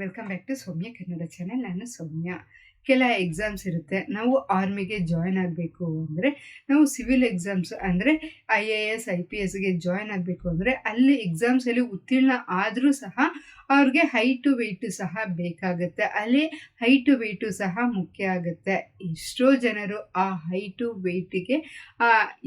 Welcome back to Soumya Kannada channel ನಾನು ಸೌಮ್ಯ. ಕೆಲ exams ಇರುತ್ತೆ. ನಾವು ಆರ್ಮಿಗೆ ಜಾಯ್ನ್ ಆಗಬೇಕು ಅಂದರೆ, ನಾವು ಸಿವಿಲ್ ಎಕ್ಸಾಮ್ಸ್ ಅಂದರೆ I A S I P ಎಸ್ಗೆ ಜಾಯ್ನ್ ಆಗಬೇಕು ಅಂದರೆ, ಅಲ್ಲಿ ಎಕ್ಸಾಮ್ಸಲ್ಲಿ ಉತ್ತೀರ್ಣ ಆದರೂ ಸಹ ಅವ್ರಿಗೆ ಹೈಟು ವೆಯ್ಟು ಸಹ ಬೇಕಾಗುತ್ತೆ. ಅಲ್ಲಿ ಹೈಟು ವೆಯ್ಟು ಸಹ ಮುಖ್ಯ ಆಗುತ್ತೆ. ಎಷ್ಟೋ ಜನರು ಆ ಹೈಟು ವೆಯ್ಟಿಗೆ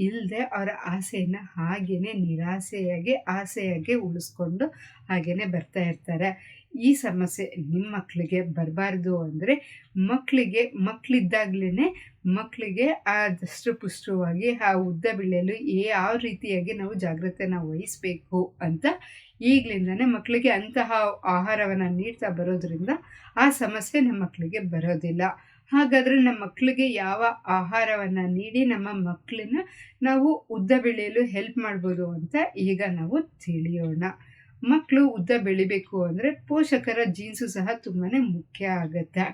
ಇಲ್ಲದೆ ಅವರ ಆಸೆಯನ್ನು ಹಾಗೆಯೇ ನಿರಾಸೆಯಾಗಿ, ಆಸೆಯಾಗಿ ಉಳಿಸ್ಕೊಂಡು ಹಾಗೆಯೇ ಬರ್ತಾ ಇರ್ತಾರೆ. ಈ ಸಮಸ್ಯೆ ನಿಮ್ಮ ಮಕ್ಕಳಿಗೆ ಬರಬಾರ್ದು ಅಂದರೆ ಮಕ್ಕಳಿಗೆ ಮಕ್ಕಳಿದ್ದಾಗಲೇ ಮಕ್ಕಳಿಗೆ ಆದಷ್ಟು ಪುಷ್ಟವಾಗಿ ಆ ಉದ್ದ ಬೆಳೆಯಲು ಯಾವ ರೀತಿಯಾಗಿ ನಾವು ಜಾಗ್ರತೆನ ವಹಿಸಬೇಕು ಅಂತ ಈಗಲಿಂದನೇ ಮಕ್ಕಳಿಗೆ ಅಂತಹ ಆಹಾರವನ್ನು ನೀಡ್ತಾ ಬರೋದ್ರಿಂದ ಆ ಸಮಸ್ಯೆ ನಮ್ಮ ಮಕ್ಕಳಿಗೆ ಬರೋದಿಲ್ಲ. ಹಾಗಾದರೆ ನಮ್ಮ ಮಕ್ಕಳಿಗೆ ಯಾವ ಆಹಾರವನ್ನು ನೀಡಿ ನಮ್ಮ ಮಕ್ಕಳನ್ನ ನಾವು ಉದ್ದ ಬೆಳೆಯಲು ಹೆಲ್ಪ್ ಮಾಡ್ಬೋದು ಅಂತ ಈಗ ನಾವು ತಿಳಿಯೋಣ. ಮಕ್ಕಳು ಉದ್ದ ಬೆಳಿಬೇಕು ಅಂದರೆ ಪೋಷಕರ ಜೀನ್ಸು ಸಹ ತುಂಬಾ ಮುಖ್ಯ ಆಗುತ್ತೆ.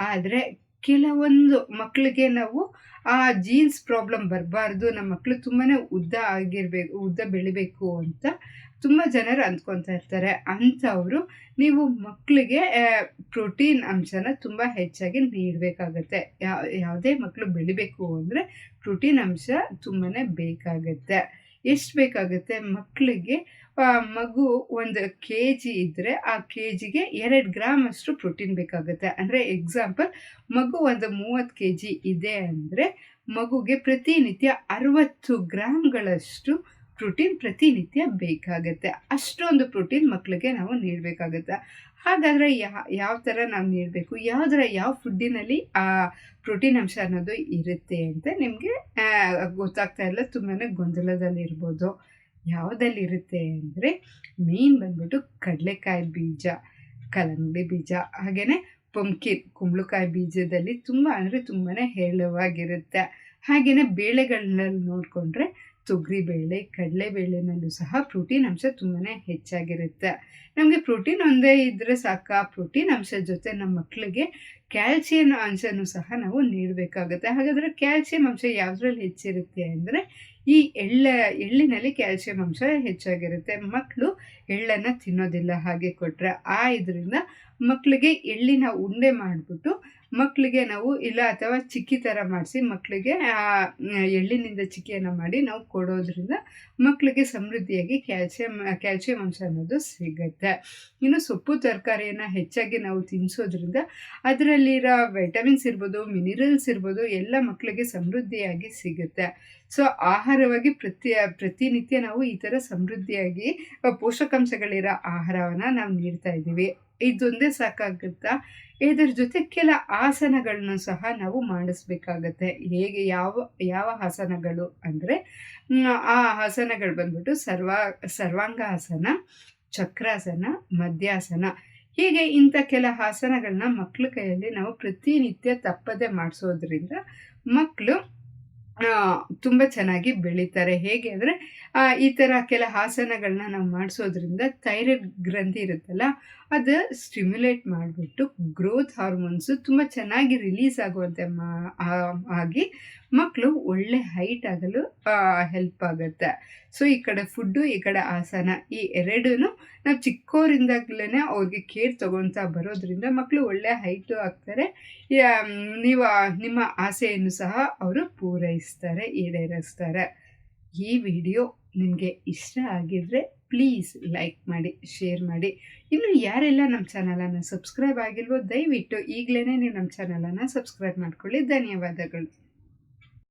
ಆದರೆ ಕೆಲವೊಂದು ಮಕ್ಕಳಿಗೆ ನಾವು ಆ ಜೀನ್ಸ್ ಪ್ರಾಬ್ಲಮ್ ಬರಬಾರ್ದು ನಮ್ಮ ಮಕ್ಕಳು ತುಂಬಾ ಉದ್ದ ಆಗಿರಬೇಕು ಉದ್ದ ಬೆಳಿಬೇಕು ಅಂತ ತುಂಬ ಜನರು ಅಂದ್ಕೊತಾ ಇರ್ತಾರೆ. ಅಂಥವರು ನೀವು ಮಕ್ಕಳಿಗೆ ಪ್ರೋಟೀನ್ ಅಂಶನ ತುಂಬ ಹೆಚ್ಚಾಗಿ ನೀಡಬೇಕಾಗತ್ತೆ. ಯಾವ ಯಾವುದೇ ಮಕ್ಕಳು ಬೆಳಿಬೇಕು ಅಂದರೆ ಪ್ರೋಟೀನ್ ಅಂಶ ತುಂಬಾ ಬೇಕಾಗತ್ತೆ. ಎಷ್ಟು ಬೇಕಾಗುತ್ತೆ ಮಕ್ಕಳಿಗೆ? ಮಗು ಒಂದು ಕೆ ಜಿ ಇದ್ದರೆ ಆ ಕೆ ಜಿಗೆ ಎರಡು ಗ್ರಾಮ್ ಅಷ್ಟು ಪ್ರೋಟೀನ್ ಬೇಕಾಗುತ್ತೆ. ಅಂದರೆ ಎಕ್ಸಾಂಪಲ್ ಮಗು ಒಂದು ಮೂವತ್ತು ಕೆ ಜಿ ಇದೆ ಅಂದರೆ ಮಗುಗೆ ಪ್ರತಿನಿತ್ಯ ಅರವತ್ತು ಗ್ರಾಮ್ಗಳಷ್ಟು ಪ್ರೋಟೀನ್ ಪ್ರತಿನಿತ್ಯ ಬೇಕಾಗುತ್ತೆ. ಅಷ್ಟೊಂದು ಪ್ರೋಟೀನ್ ಮಕ್ಕಳಿಗೆ ನಾವು ನೀಡಬೇಕಾಗುತ್ತೆ. ಹಾಗಾದರೆ ಯಾ, ಯಾವ ಥರ ನಾವು ನೀಡಬೇಕು? ಯಾವುದರ ಯಾವ ಫುಡ್ಡಿನಲ್ಲಿ ಆ ಪ್ರೋಟೀನ್ ಅಂಶ ಅನ್ನೋದು ಇರುತ್ತೆ ಅಂತ ನಿಮಗೆ ಗೊತ್ತಾಗ್ತಾ ಇಲ್ಲ. ತುಂಬಾ ಗೊಂದಲದಲ್ಲಿರ್ಬೋದು. ಯಾವುದಲ್ಲಿರುತ್ತೆ ಅಂದರೆ ಮೇನ್ ಬಂದ್ಬಿಟ್ಟು ಕಡಲೆಕಾಯಿ ಬೀಜ, ಕಲ್ಲಂಗಡಿ ಬೀಜ ಹಾಗೆಯೇ ಪಂಕಿನ್ ಕುಂಬಳಕಾಯಿ ಬೀಜದಲ್ಲಿ ತುಂಬ, ಅಂದರೆ ತುಂಬಾ ಹೇಳುವಾಗಿರುತ್ತೆ. ಹಾಗೆಯೇ ಬೇಳೆಗಳನ್ನಲ್ಲಿ ನೋಡಿಕೊಂಡ್ರೆ ತೊಗರಿಬೇಳೆ, ಕಡಲೆಬೇಳೆನಲ್ಲೂ ಸಹ ಪ್ರೋಟೀನ್ ಅಂಶ ತುಂಬಾ ಹೆಚ್ಚಾಗಿರುತ್ತೆ. ನಮಗೆ ಪ್ರೋಟೀನ್ ಒಂದೇ ಇದ್ದರೆ ಸಾಕು? ಆ ಪ್ರೋಟೀನ್ ಅಂಶ ಜೊತೆ ನಮ್ಮ ಮಕ್ಕಳಿಗೆ ಕ್ಯಾಲ್ಸಿಯಂ ಅಂಶನೂ ಸಹ ನಾವು ನೀಡಬೇಕಾಗುತ್ತೆ. ಹಾಗಾದರೆ ಕ್ಯಾಲ್ಸಿಯಂ ಅಂಶ ಯಾವುದ್ರಲ್ಲಿ ಹೆಚ್ಚಿರುತ್ತೆ ಅಂದರೆ ಈ ಎಳ್ಳ, ಎಳ್ಳಿನಲ್ಲಿ ಕ್ಯಾಲ್ಸಿಯಂ ಅಂಶ ಹೆಚ್ಚಾಗಿರುತ್ತೆ. ಮಕ್ಕಳು ಎಳ್ಳನ್ನು ತಿನ್ನೋದಿಲ್ಲ ಹಾಗೆ ಕೊಟ್ಟರೆ ಆ ಇದರಿಂದ ಮಕ್ಕಳಿಗೆ ಎಳ್ಳಿನ ಉಂಡೆ ಮಾಡಿಬಿಟ್ಟು ಮಕ್ಕಳಿಗೆ ನಾವು ಇಲ್ಲ ಅಥವಾ ಚಿಕ್ಕಿ ಥರ ಮಾಡಿಸಿ ಮಕ್ಕಳಿಗೆ ಎಳ್ಳಿನಿಂದ ಚಿಕ್ಕಿಯನ್ನು ಮಾಡಿ ನಾವು ಕೊಡೋದ್ರಿಂದ ಮಕ್ಕಳಿಗೆ ಸಮೃದ್ಧಿಯಾಗಿ ಕ್ಯಾಲ್ಸಿಯಂ ಕ್ಯಾಲ್ಸಿಯಂ ಅಂಶ ಅನ್ನೋದು ಸಿಗುತ್ತೆ. ಇನ್ನು ಸೊಪ್ಪು ತರಕಾರಿಯನ್ನು ಹೆಚ್ಚಾಗಿ ನಾವು ತಿನ್ನಿಸೋದ್ರಿಂದ ಅದರಲ್ಲಿರೋ ವೈಟಮಿನ್ಸ್ ಇರ್ಬೋದು, ಮಿನಿರಲ್ಸ್ ಇರ್ಬೋದು ಎಲ್ಲ ಮಕ್ಕಳಿಗೆ ಸಮೃದ್ಧಿಯಾಗಿ ಸಿಗುತ್ತೆ. ಸೊ, ಆಹಾರವಾಗಿ ಪ್ರತಿ, ಪ್ರತಿನಿತ್ಯ ನಾವು ಈ ಥರ ಸಮೃದ್ಧಿಯಾಗಿ ಪೋಷಕಾಂಶಗಳಿರೋ ಆಹಾರವನ್ನು ನಾವು ನೀಡ್ತಾ ಇದ್ದೀವಿ. ಇದೊಂದೇ ಸಾಕಾಗುತ್ತಾ? ಇದರ ಜೊತೆ ಕೆಲ ಆಸನಗಳನ್ನು ಸಹ ನಾವು ಮಾಡಿಸ್ಬೇಕಾಗತ್ತೆ. ಹೇಗೆ ಯಾವ ಯಾವ ಆಸನಗಳು ಅಂದರೆ ಆ ಆಸನಗಳು ಬಂದ್ಬಿಟ್ಟು ಸರ್ವ, ಸರ್ವಾಂಗಾಸನ, ಚಕ್ರಾಸನ ಮಧ್ಯಾಸನ ಹೀಗೆ ಇಂಥ ಕೆಲ ಆಸನಗಳನ್ನ ಮಕ್ಕಳ ಕೈಯಲ್ಲಿ ನಾವು ಪ್ರತಿನಿತ್ಯ ತಪ್ಪದೆ ಮಾಡಿಸೋದ್ರಿಂದ ಮಕ್ಕಳು ತುಂಬ ಚೆನ್ನಾಗಿ ಬೆಳೀತಾರೆ. ಹೇಗೆ ಅಂದರೆ ಈ ಥರ ಕೆಲ ಆಸನಗಳನ್ನ ನಾವು ಮಾಡಿಸೋದ್ರಿಂದ ಥೈರಾಯ್ಡ್ ಗ್ರಂಥಿ ಇರುತ್ತಲ್ಲ, ಅದು ಸ್ಟಿಮ್ಯುಲೇಟ್ ಮಾಡಿಬಿಟ್ಟು ಗ್ರೋತ್ ಹಾರ್ಮೋನ್ಸು ತುಂಬ ಚೆನ್ನಾಗಿ ರಿಲೀಸ್ ಆಗುವಂತೆ ಮಾ ಆಗಿ ಮಕ್ಕಳು ಒಳ್ಳೆ ಹೈಟ್ ಆಗಲು ಹೆಲ್ಪ್ ಆಗುತ್ತೆ. ಸೊ ಈ ಕಡೆ ಫುಡ್ಡು ಈ ಕಡೆ ಆಸನ, ಈ ಎರಡೂ ನಾವು ಚಿಕ್ಕೋರಿಂದಾಗ್ಲೇ ಅವ್ರಿಗೆ ಕೇರ್ ತೊಗೊತಾ ಬರೋದ್ರಿಂದ ಮಕ್ಕಳು ಒಳ್ಳೆ ಹೈಟು ಆಗ್ತಾರೆ. ನೀವು ನಿಮ್ಮ ಆಸೆಯನ್ನು ಸಹ ಅವರು ಪೂರೈಸ್ತಾರೆ, ಈಡೇರಿಸ್ತಾರೆ. ಈ ವಿಡಿಯೋ ನಿಮಗೆ ಇಷ್ಟ ಆಗಿದ್ರೆ ಪ್ಲೀಸ್ ಲೈಕ್ ಮಾಡಿ ಶೇರ್ ಮಾಡಿ. ಇನ್ನು ಯಾರೆಲ್ಲ ನಮ್ಮ ಚಾನಲನ್ನು ಸಬ್ಸ್ಕ್ರೈಬ್ ಆಗಿಲ್ವೋ ದಯವಿಟ್ಟು ಈಗಲೇ ನೀವು ನಮ್ಮ ಚಾನಲನ್ನು ಸಬ್ಸ್ಕ್ರೈಬ್ ಮಾಡ್ಕೊಳ್ಳಿ. ಧನ್ಯವಾದಗಳು.